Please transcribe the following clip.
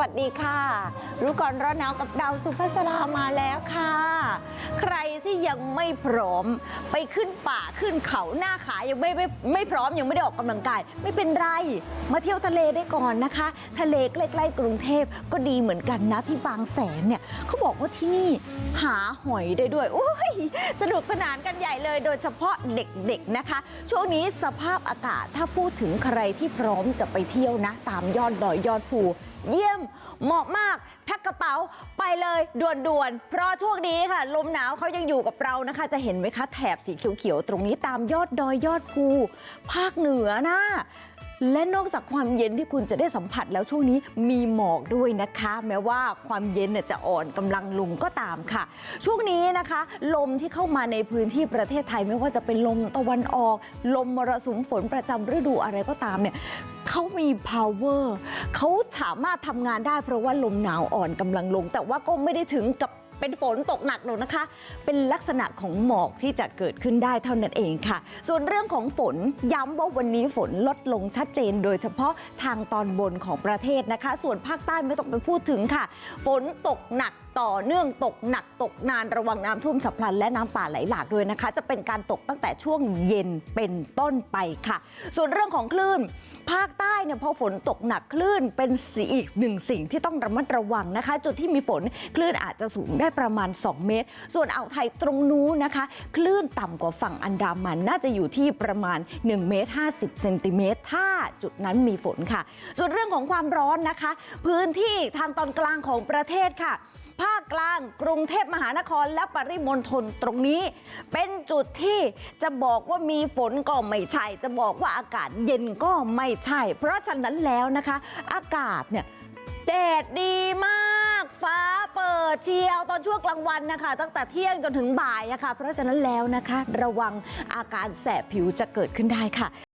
วัสดีค่ะ รู้ก่อนร้อนหนาวกับดาวสุภาษรามาแล้วค่ะ ใครที่ยังไม่พร้อม ไปขึ้นป่าขึ้นเขาหน้าขายังไม่ไม่ไม่พร้อมยังไม่ได้ออกกำลังกาย ไม่เป็นไร มาเที่ยวทะเลได้ก่อนนะคะ ทะเลใกล้ๆกรุงเทพก็ดีเหมือนกันนะที่บางแสนเนี่ยเขาบอกว่าที่นี่หาหอยได้ด้วยโอ้ยสนุกสนานกันใหญ่เลย โดยเฉพาะเด็กๆนะคะ ช่วงนี้สภาพอากาศถ้าพูดถึงใครที่พร้อมจะไปเที่ยวนะ ตามยอดดอยยอดภูเยี่ยมเหมาะมากแพ็คกระเป๋าไปเลยด่วนๆเพราะช่วงนี้ค่ะลมหนาวเขายังอยู่กับเรานะคะ จะเห็นไหมคะแถบสีเขียวๆตรงนี้ตามยอดดอยยอดภูภาคเหนือนะและนอกจากความเย็นที่คุณจะได้สัมผัสแล้วช่วงนี้มีหมอกด้วยนะคะ แม้ว่าความเย็นเนี่ยจะอ่อนกำลังลงก็ตามค่ะ ช่วงนี้นะคะ ลมที่เข้ามาในพื้นที่ประเทศไทยไม่ว่าจะเป็นลมตะวันออก ลมมรสุมฝนประจำฤดูอะไรก็ตามเนี่ยเขามี power เขาสามารถทำงานได้เพราะว่าลมหนาวอ่อนกำลังลง แต่ว่าก็ไม่ได้ถึงกับ เป็นฝนตกหนักหรอกนะคะ เป็นลักษณะของหมอกที่จะเกิดขึ้นได้เท่านั้นเองค่ะ ส่วนเรื่องของฝนย้ำว่าวันนี้ฝนลดลงชัดเจน โดยเฉพาะทางตอนบนของประเทศนะคะ ส่วนภาคใต้ไม่ต้องไปพูดถึงค่ะ ฝนตกหนัก ต่อเนื่องตกหนักตกนานระวังน้ำท่วมฉับพลันและน้ำป่าไหลหลากด้วยนะคะ จะเป็นการตกตั้งแต่ช่วงเย็นเป็นต้นไปค่ะ ส่วนเรื่องของคลื่น ภาคใต้เนี่ยพอฝนตกหนักคลื่นเป็นสีอีกหนึ่งสิ่งที่ต้องระมัดระวังนะคะ จุดที่มีฝนคลื่นอาจจะสูงได้ประมาณ 2 เมตร ส่วนอ่าวไทยตรงนู้นนะคะ คลื่นต่ำกว่าฝั่งอันดามันน่าจะอยู่ที่ประมาณ1เมตร50เซนติเมตรถ้าจุดนั้นมีฝนค่ะ ส่วนเรื่องของความร้อนนะคะ พื้นที่ทางตอนกลางของประเทศค่ะาคกลาง กรุงเทพมหานครและปริมณฑลตรงนี้ เป็นจุดที่จะบอกว่ามีฝนก็ไม่ใช่ จะบอกว่าอากาศเย็นก็ไม่ใช่ เพราะฉะนั้นแล้วนะคะ อากาศเนี่ยแดดดีมากฟ้าเปิดเชียวตอนช่วงกลางวันนะคะ ตั้งแต่เที่ยงจนถึงบ่ายอะคะเพราะฉะนั้นแล้วนะคะ ระวังอาการแสบผิวจะเกิดขึ้นได้ค่ะ